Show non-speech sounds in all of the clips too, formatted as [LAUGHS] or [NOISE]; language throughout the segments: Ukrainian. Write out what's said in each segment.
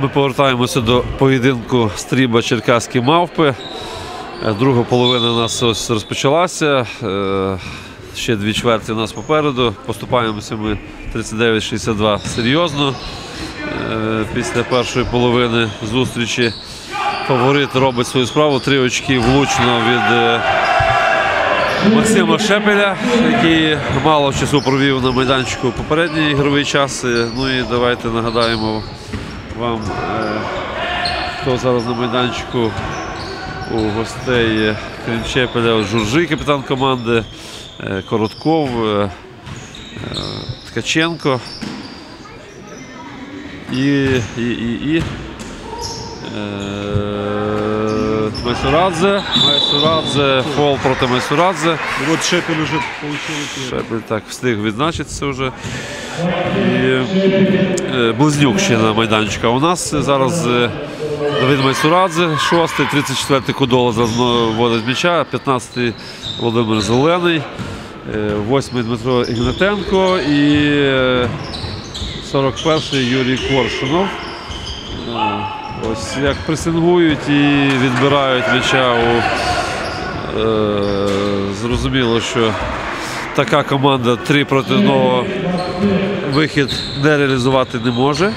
Ми повертаємося до поєдинку стріба Черкаські мавпи. Е, Друга половина у нас ось розпочалася. Е, Ще дві чверті у нас попереду. Поступаємося ми 39-62 серйозно. Е, Після першої половини зустрічі фаворит робить свою справу. Три очки влучно від Максима Шепеля, який мало часу провів на майданчику попередній ігровий час. Ну і давайте нагадаємо вам, е, хто зараз на майданчику у гостей, крім Чепеля, от Журжий, капітан команди, е, Коротков, е, Ткаченко. І, і, і, і е, Майсурадзе. Майсурадзе, фол проти Майсурадзе. И вот Шепель получил эти- Шепель так встиг відзначитися вже. І е, Близнюк ще на майданчику. А у нас зараз е, Давид Майсурадзе, 6-й, 34-й Кудола вводить м'яча, 15-й Володимир Зелений, 8-й Дмитро Ігнатенко і е, 41-й Юрій Коршунов. Ось як пресингують і відбирають м'яча е, зрозуміло, що така команда 3 проти 1 вихід не реалізувати не може.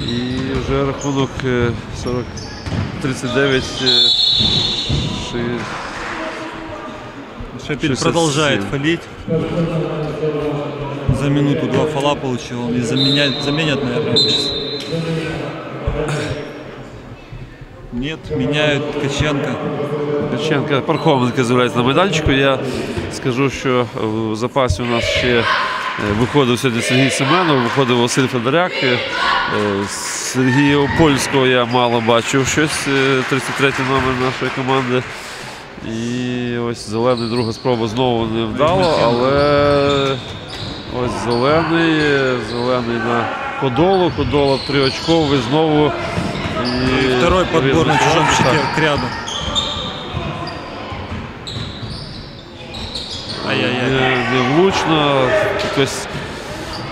І вже рахунок е, 40, 39. е, ши- Шепель 67. продолжает фалить. За минуту два фола получил. Он и заменять, заменят, наверное, сейчас. Нет, меняют Ткаченко. Ткаченка, Пархоменко з'являється на майданчику. Я скажу, що в запасі у нас ще е, виходив сьогодні Сергій Семенов, виходив Василь Федоряк. Е, е, Сергія Польського я мало бачив щось, е, 33-й номер нашої команди. І ось зелений друга спроба знову не вдало, але ось зелений, е, зелений на Кодолу, Кодола триочковий знову. І Второй подбор на чужом щите к ряду. Ай-яй-яй. не, не влучно. Якось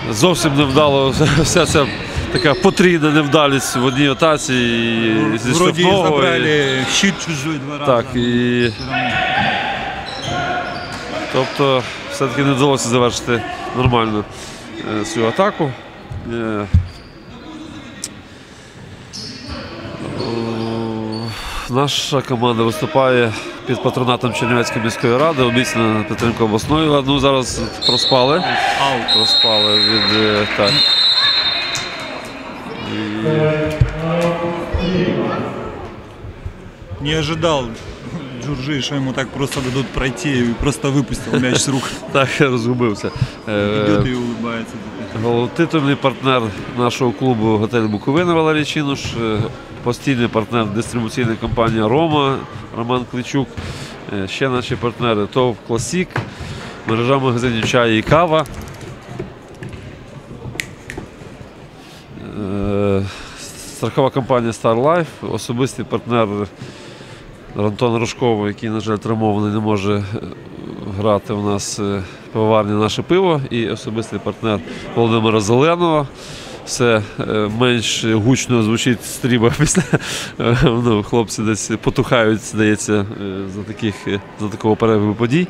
зовсім невдало [LAUGHS] вся ця така потрійна невдалість в одній атаці і зі Вроде штрафного. і- щит чужой два раза. Так, і тобто все-таки не вдалося завершити нормально е, цю атаку. Е, о, Наша команда виступає під патронатом Чернівецької міської ради, обіцяна підтримка обласної ради. Ну, зараз проспали. Проспали від е, так. Не ожидал Джуржи, что ему так просто дадут пройти и просто выпустил мяч с рук. [LAUGHS] Так, розгубився. Е, Идет и улыбается. Титульний партнер нашого клубу готель Буковина Валерій Чинуш, е, постійний партнер дистрибуційної компанії Рома Роман Кличук. Е, Ще наші партнери ТОВ Класік, мережа магазинів чаю і кава. Е, Страхова компанія Star Life, особистий партнер Антон Рожков, який, на жаль, травмований, не може грати у нас пивоварні наше пиво, і особистий партнер Володимира Зеленого. Все е, менш гучно звучить стріба [LAUGHS] після е, ну, хлопці десь потухають, здається, е, за таких за такого перебігу подій.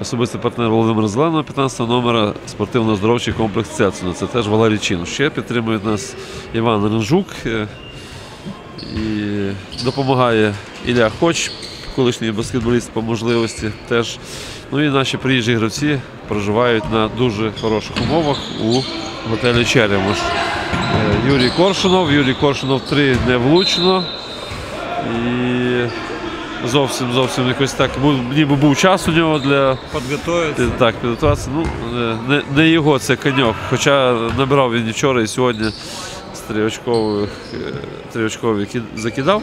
Особистий партнер Володимира Зеленого, 15 номера спортивно-здоровчий комплекс Цецуна. Це теж Валерій Чіну. Ще підтримують нас Іван Ренжук. і допомагає Ілля Хоч, колишній баскетболіст по можливості теж. Ну і наші приїжджі гравці проживають на дуже хороших умовах у готелі Черемош. Е, Юрій Коршунов, Юрій Коршунов 3 невлучно. І зовсім зовсім якось так, ніби був час у нього для Подготовиться. так, підготуватися. Ну, е, не, не його це коньок. Хоча набирав він і вчора і сьогодні з триочкових, е, триочковий кид- закидав.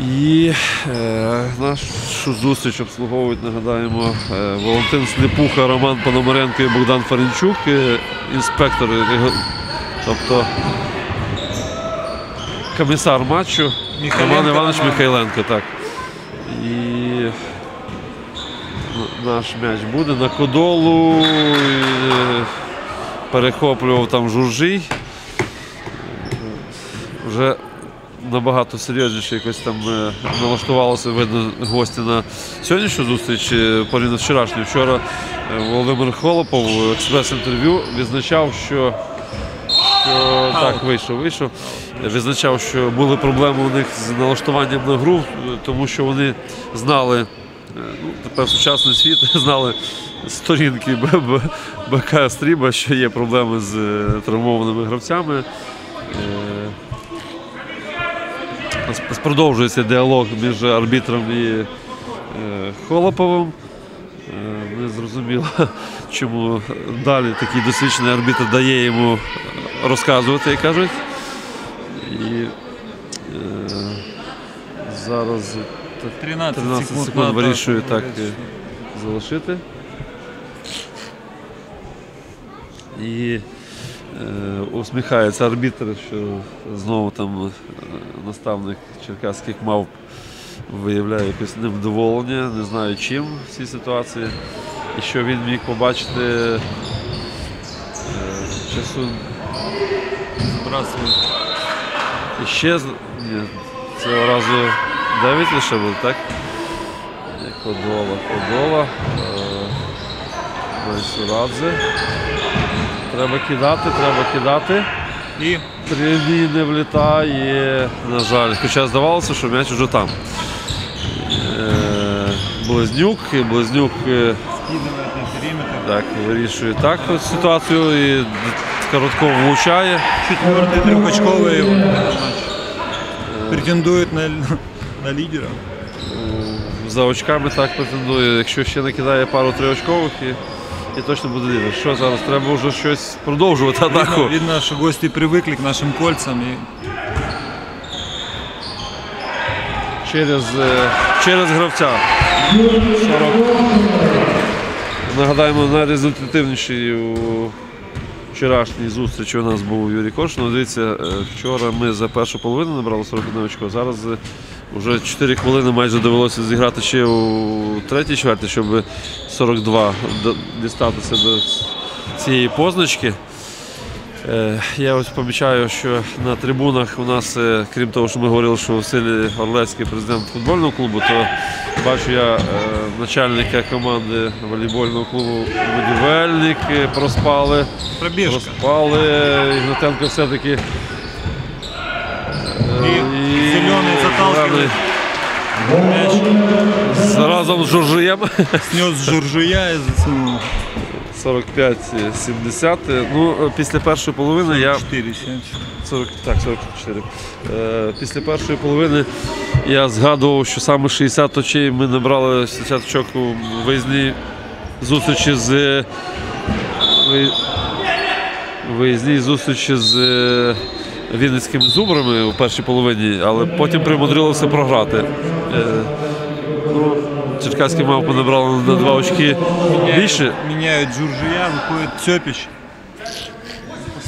І е, нашу зустріч обслуговують, нагадаємо, е, Валентин Сліпуха, Роман Пономаренко і Богдан Фаренчук, е, інспектори, е, тобто комісар матчу Михайленко Роман Іванович Роман. Михайленко. Так. І наш м'яч буде на Кодолу. е, Перехоплював там журжий. вже набагато серйозніше якось там е, налаштувалося видно гості на сьогоднішню зустріч е, порівняно з вчорашньою. Вчора е, Володимир Холопов в експрес-інтерв'ю відзначав, що, що так вийшов, вийшов. Відзначав, що були проблеми у них з налаштуванням на гру, тому що вони знали, ну, тепер сучасний світ, [LAUGHS] знали сторінки БК Стріба, що є проблеми з травмованими гравцями. Е, Продовжується діалог між арбітром і е, Холоповим. Е, Не зрозуміло, [LAUGHS] чому далі такий досвідчений арбітр дає йому розказувати, як кажуть. І е, зараз 13, 13 секунд, секунд вирішую так е, залишити. І е, усміхається арбітр, що знову там е, наставник черкаських мав виявляє якесь невдоволення, не знаю чим в цій ситуації. І що він міг побачити е, часу і ще ні, цього разу 9 лише буде, так? Кодола, Кодола. Майсурадзе. Треба кидати, треба кидати. І Прямі не влітає. На жаль. Хоча здавалося, що м'яч вже там. Е, Близнюк, і Близнюк е, так, вирішує так ситуацію і коротко влучає. Четвертый трехочковый матч. Претендует на, на лидера. За очками так претендує. Якщо ще накидає пару триочкових і, і точно буде лідер. Що зараз? Треба вже щось продовжувати атаку. Видно, видно, что гости привыкли к нашим кольцам. И Через, е, через гравця. 40. Нагадаємо, найрезультативніший у вчорашній зустрічі у нас був Юрій Коршунов. Дивіться, е, вчора ми за першу половину набрали 41 очко. Зараз е, вже 4 хвилини майже довелося зіграти ще у третій чверті, щоб 42 дістатися до цієї позначки. Е, Я ось помічаю, що на трибунах у нас, е, крім того, що ми говорили, що Василь Орлецький президент футбольного клубу, то бачу я е, начальника команди волейбольного клубу Будівельник проспали. пробежка. Проспали. Ігнатенко все-таки. И зеленый заталкивает мяч. разом з Журжиєм. Снес засунул. 45-70. Ну, після першої половини я 4 7. 40, так, 44. Е, після першої половини я згадував, що саме 60 очей ми набрали 60 очок у виїзній зустрічі з ви- виїзній зустрічі з Вінницькими зубрами у першій половині, але потім примудрилося програти. Ну, Черкаські мавпи набрали на два очки більше. Міняють журжуя, виходить Цепич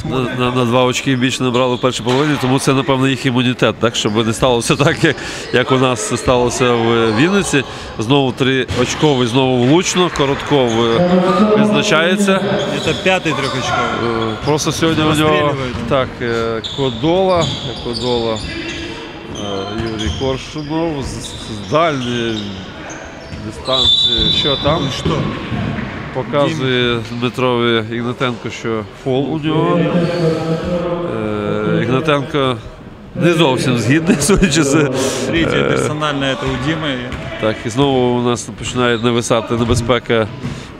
на, на, на два очки більше набрали в першій половині, тому це, напевно, їх імунітет, так, щоб не сталося [LAUGHS] так, як, як у нас це сталося в Вінниці. Знову три очковий, знову влучно, коротков е, відзначається. Это пятый трехочковый. Е, Просто сьогодні у нього Розстрілює. так, е, Кодола, Кодола е, Юрій Коршунов з, з дальньої дистанції. Що там? Ну что? Показує Дмитрові Ігнатенко, що фол у нього. Е, Ігнатенко не зовсім згідний, [LAUGHS] судячи з. Третья персональная это у Димы. Так, і знову у нас починає нависати небезпека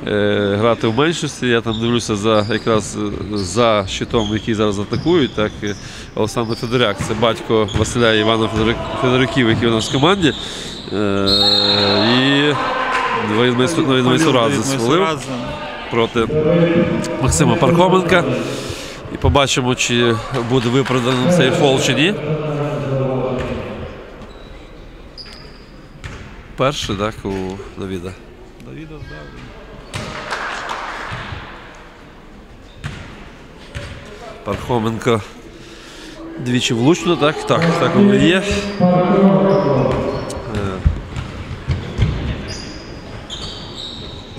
е, грати в меншості. Я там дивлюся за якраз е, за щитом, який зараз атакують. Так, е, Олександр Федоряк, це батько Василя Івана Федориків, які у нас в команді. Е, і Давид Майсу- свалив проти Максима Пархоменка. І побачимо, чи буде виправданий цей фол чи ні. Перший, так, у Давіда. Давидов, да. Пархоменко двічі влучно, так, так, так воно є.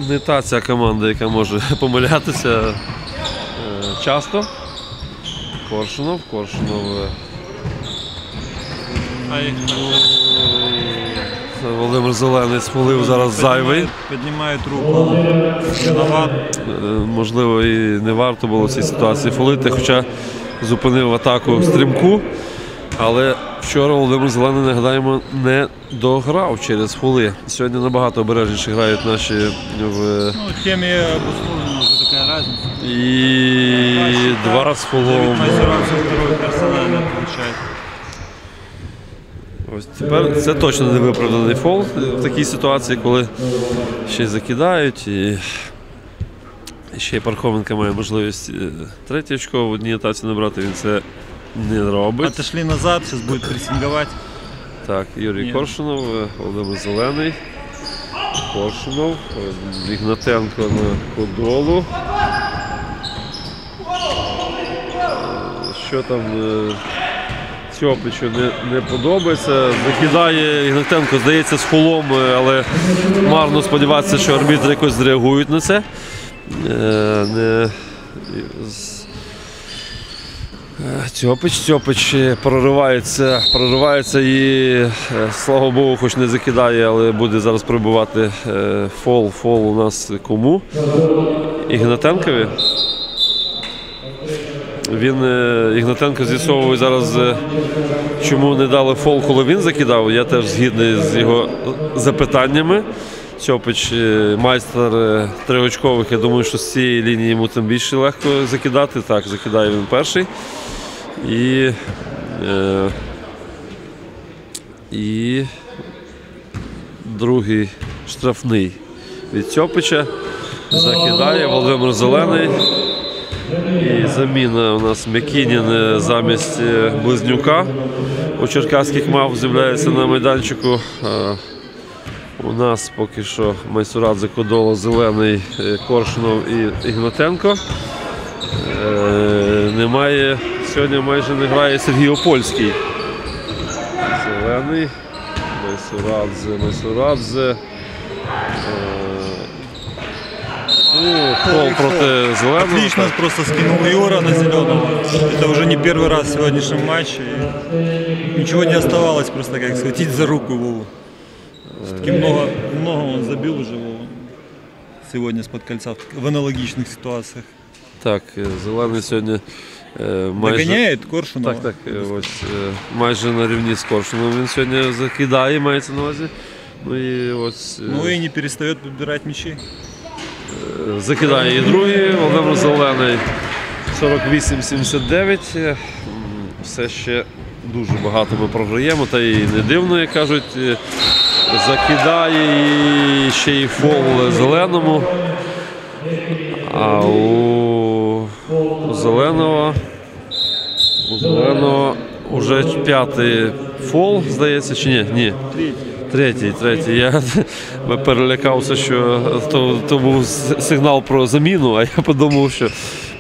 Не та ця команда, яка може [LAUGHS] помилятися е, часто. Коршунов, Коршунов е, А Володимир Зелений спалив зараз зайвий. Поднимает руку. Е, Можливо, і не варто було в цій ситуації фолити, хоча зупинив атаку стрімку. Але вчора Володимир Зелений, нагадаємо, не дограв через фоли. Сьогодні набагато обережніше грають наші в Ну, тем и обусловлена уже такая разница. і два з фолом. Давид Майсуранцев второй. Ось тепер це точно не виправданий фол в такій ситуації, коли ще й закидають і. Ще й Пархоменко має можливість е, третє очко в одній атаці набрати, він це не робить. Отошли назад, сейчас будет прессинговать. Так, Юрій Ні. Коршунов, е, Володимир Зелений. Коршунов, е, Ігнатенко на Подолу. Е, Що там Цьопичу не, не подобається. Закидає Ігнатенко, здається, з фолом, е, але марно сподіватися, що арбітри якось зреагують на це. Не, Цьопич, Цьопич е, проривається, проривається і, е, слава Богу, хоч не закидає, але буде зараз прибувати е, фол. Фол у нас кому? Ігнатенкові. Він Ігнатенко з'ясовує зараз, чому не дали фол, коли він закидав. Я теж згідний з його запитаннями. Цьопич е, майстер е, триочкових. Я думаю, що з цієї лінії йому тим більше легко закидати. Так, закидає він перший. І, е, і другий штрафний від Цьопича. Закидає Володимир Зелений. І заміна у нас Мякінін е, замість Близнюка. У черкаських мав з'являється на майданчику. У нас поки що Майсурадзе Кодоло, Зелений, е, Коршунов і Ігнатенко. Е, Немає, сьогодні майже не грає Сергій Опольський. Зелений, Майсурадзе, Майсурадзе. Е, Ну, фол проти зеленого. Отлично просто скинул Юра на зеленого. Это уже не первый раз в сегодняшнем матче. И Ничего не оставалось, просто как схватить за руку Вову. Все-таки много, много он забил уже Сегодня с-под кольца в- аналогичных ситуациях. Так, е, зелений сьогодні е, майже. Догоняет Коршунова. Так, так, е, ось е, майже на рівні з Коршуном він сьогодні закидає, мається на увазі. Ну і ось е, Ну и не перестает подбирать мячи. е, закидає і другий Володимир Зелений 48-79. Е, м, Все ще дуже багато ми програємо, та і не дивно, як кажуть. Е, Закидає і ще й фол зеленому. А у, зеленого у зеленого вже п'ятий фол, здається, чи ні? Ні. Третій, третій. Я [LAUGHS] перелякався, що то, то був сигнал про заміну, а я подумав, що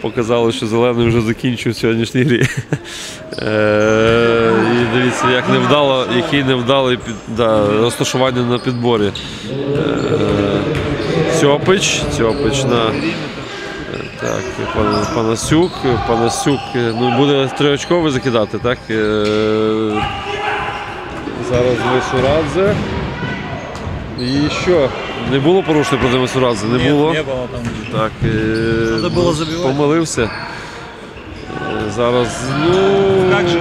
показали, що зелений вже закінчив сьогоднішній грі. [LAUGHS] Дивіться, як невдало, який невдалий під, да, розташування на підборі. Е, Цьопич, Цьопич на. Так, пан, Панасюк, Панасюк, ну буде триочковий закидати, так? Е, Зараз Месурадзе. І що? Не було порушень проти Месурадзе? Не було. не было там. Так, е, Надо було забивати. помилився. Зараз, ну. Же?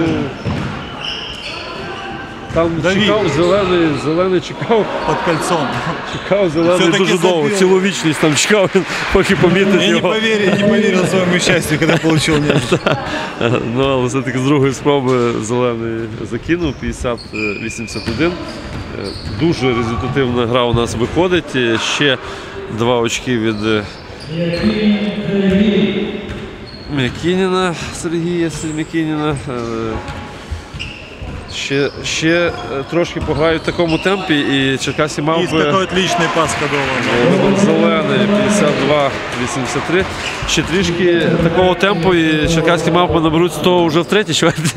Там Давид. чекав зелений, зелений чекав, Под кольцом. чекав зелений Все-таки дуже довго. забив. Цілу вічність там чекав, він поки помітив Я не його. поверил, не поверил своему счастью, когда получил мяч. [LAUGHS] Ну, але все-таки з другої спроби зелений закинув 50-81. Е, Дуже результативна гра у нас виходить. Е, Ще два очки від е, Мякініна, Сергія Мякініна. Е, Ще, ще е, трошки пограють в такому темпі і Черкасі мав би такой отличный пас Кадова. Зелений 52-83. Ще трішки такого темпу і Черкаські мавпи наберуть 100 вже втретє. чверть. [LAUGHS]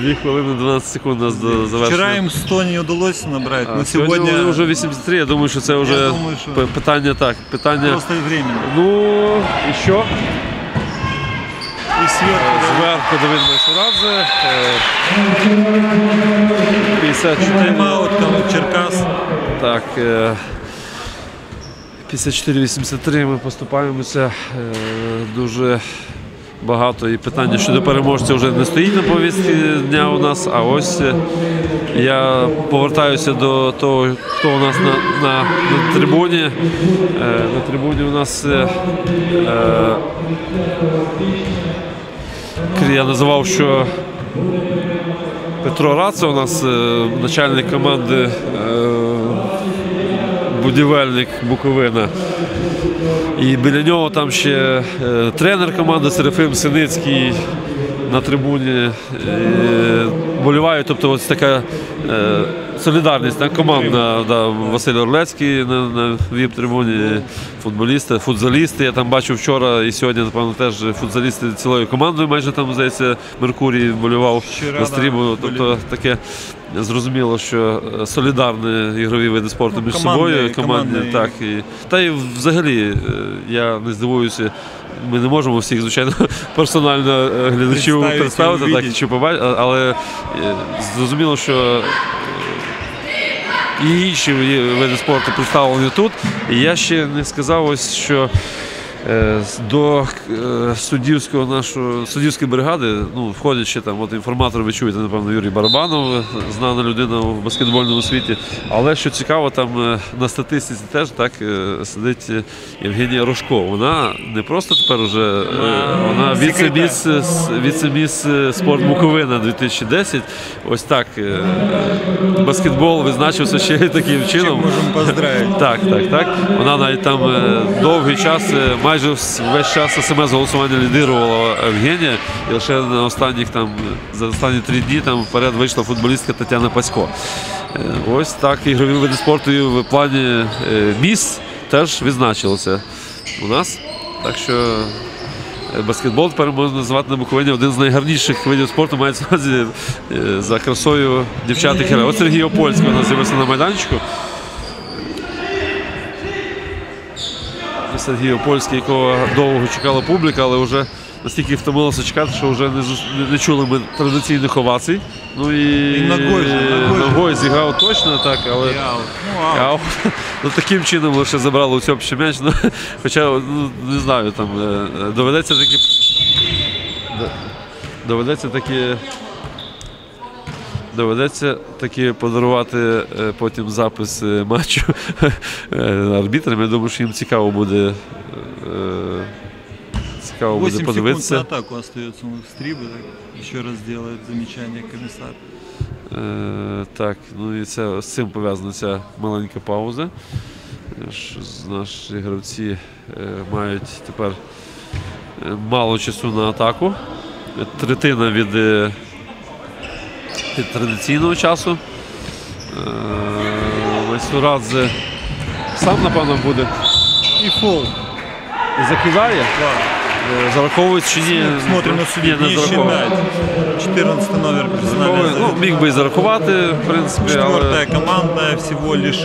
Дві хвилини 12 секунд у нас до завершення. Вчера им 100 не удалось набрать, А но сьогодні вже 83. Я думаю, що це вже думаю, що- питання так. Питання. просто временно. Ну і що? Зверху Давид Майсурадзе. е, 54. Тайм-аут Черкас. Так. е, 54-83 ми поступаємося. Е, Дуже багато і питання щодо переможця вже не стоїть на повістці дня у нас. А ось е, я повертаюся до того, хто у нас на, на, на трибуні. Е, На трибуні у нас е, е, я називав, що Петро Раце у нас е, начальник команди е, будівельник Буковина. І біля нього там ще е, тренер команди Серафим Синицький на трибуні боліває. Тобто ось така е, солідарність, так, команда да, Василь Орлецький на, на віп-трибуні, футболісти, футзалісти. Я там бачив вчора і сьогодні, напевно, теж футзалісти цілою командою майже там, здається, Меркурій болював на стріму. Тобто таке зрозуміло, що е, солідарні ігрові види спорту між командний- собою. Командні, командний. так, і, та й взагалі е, я не здивуюся. Ми не можемо всіх, звичайно, [LAUGHS] персонально е, глядачів Представити, так, чи побачити, але зрозуміло, що е, і інші види спорту представлені тут. І я ще не сказав, ось, що е, до е, суддівського нашого суддівської бригади ну, входять ще там от інформатор, ви чуєте, напевно, Юрій Барабанов, знана людина в баскетбольному світі. Але що цікаво, там е, на статистиці теж так е, сидить е, Євгенія Рожко. Вона не просто тепер уже е, вона віце-міс, е, віце-міс е, спорт Буковина 2010. Ось так. е, Баскетбол визначився ще таким чином. Можемо поздравити. Так, так, так. Вона навіть там е, довгий час, е, майже весь час смс голосування лідирувала Евгенія. І лише на останніх там за останні три дні там вперед вийшла футболістка Тетяна Пасько. Е, Ось так ігрові види спорту і в плані е, міст теж відзначилося у нас. Так що е, баскетбол тепер можна назвати на Буковині один з найгарніших видів спорту, мається за красою дівчат і героїв. Ось Сергій Опольський у нас з'явився на майданчику. Сергій Опольський, якого довго чекала публіка, але вже настільки втомилося чекати, що вже не, не, не чули ми традиційних овацій. Ну і, І ногою ногою. ногою зіграв точно так, але. Ну, аут. [LAUGHS] Ну, таким чином лише забрали у цьому м'яч. Ну, [LAUGHS] хоча, ну, не знаю, там е, е, доведеться таки. Доведеться таки. Доведеться таки подарувати е, потім запис е, матчу [LAUGHS] е, арбітрам. Я думаю, що їм цікаво буде. Цікаво 8 буде секунд на подивитися. атаку в стрибы. так, Еще раз делает замечание комиссар. Е, так, ну і це з цим пов'язана ця маленька пауза. Наші гравці е, мають тепер мало часу на атаку. Третина від, е, від традиційного часу. Е, Майсурадзе сам, напевно, буде И фол. і закидає. Е, Зараховують чи ні? Смотрим на Ні, судей. не Не зараховують. считать. 14 номер персональный. Зараховують. Ну, міг би і зарахувати, в принципі, але. Четвертая командная всего лишь.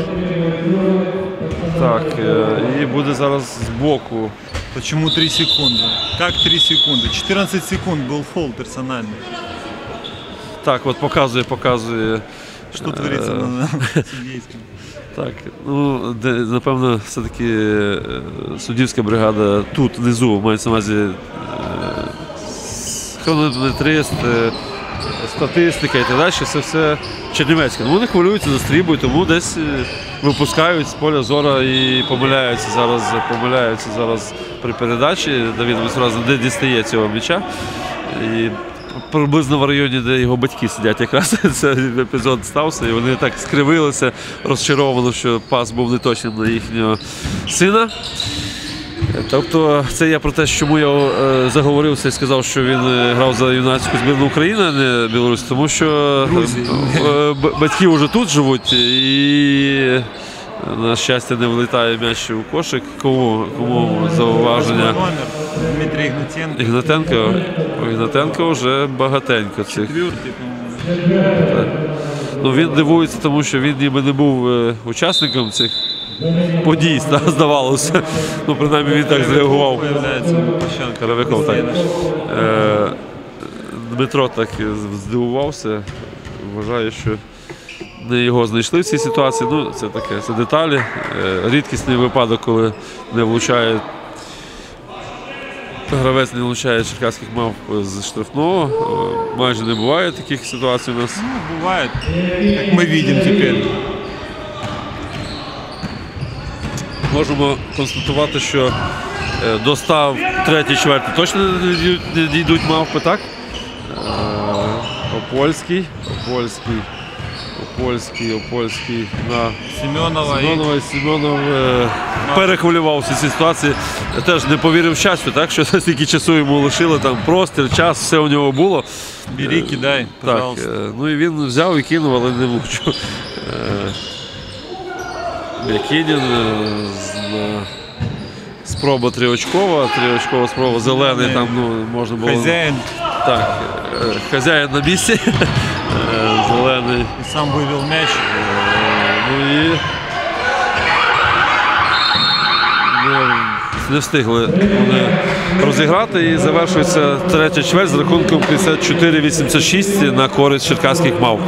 Так, е, і буде зараз з боку. Почему 3 секунды? Как 3 секунды? 14 секунд был фол персональный. так, от показує, показує. Что творится Э. на [LAUGHS] судейском? Так, ну, де, напевно, все-таки е, суддівська бригада тут внизу мається на увазі е, хронометрист, е, статистика і так далі. Це все чернівецьке. Ну, вони хвилюються, застрібують, тому десь е, випускають з поля зора і помиляються зараз, помиляються зараз при передачі. Давід Висразу, де дістає цього м'яча. І приблизно в районі, де його батьки сидять, якраз [LAUGHS] цей епізод стався, і вони так скривилися, розчаровано, що пас був не неточним на їхнього сина. Тобто, це я про те, чому я е, заговорився і сказав, що він е, грав за юнацьку збірну України, а не Білорусь, тому що е, батьки вже тут живуть і. На щастя, не влітає м'яч у кошик. Кому, кому зауваження? Дмитрий Игнатенко. Ігнатенко, Ігнатенко вже багатенько цих. Ну він дивується, тому що він ніби не був е, учасником цих подій, [LAUGHS] здавалося. Ну, принаймні він так зреагував. Коровиков, так. Е, Дмитро так здивувався. Вважаю, що не його знайшли в цій ситуації. Ну, це таке, це деталі. Е, Рідкісний випадок, коли не влучає. Гравець не влучає черкаських мав з штрафного. Е, Майже не буває таких ситуацій у нас. Ну, бывает, как мы видим теперь. Можемо констатувати, що е, до став третій, четвертий точно не дійдуть- мавпи, так? Е, Опольський, Опольський, Опольський, Опольський на Семенова Семенова і Семенов е, перехвилювався цій ситуації. Теж не повірив щастю, так? що [LAUGHS] стільки часу йому лишили, там простір, час, все у нього було. бери, кидай, Так, пожалуйста. е, ну і він взяв і кинув, але не влучив. Е, е, з- на- спроба триочкова, триочкова спроба, зелений там ну, можна було. Хозяин Так, е, хазяїн на місці. [LAUGHS] Е, Зелений. І сам вивів мяч. Ну і не, не встигли вони розіграти і завершується третя чверть з рахунком 54-86 на користь черкаських мав.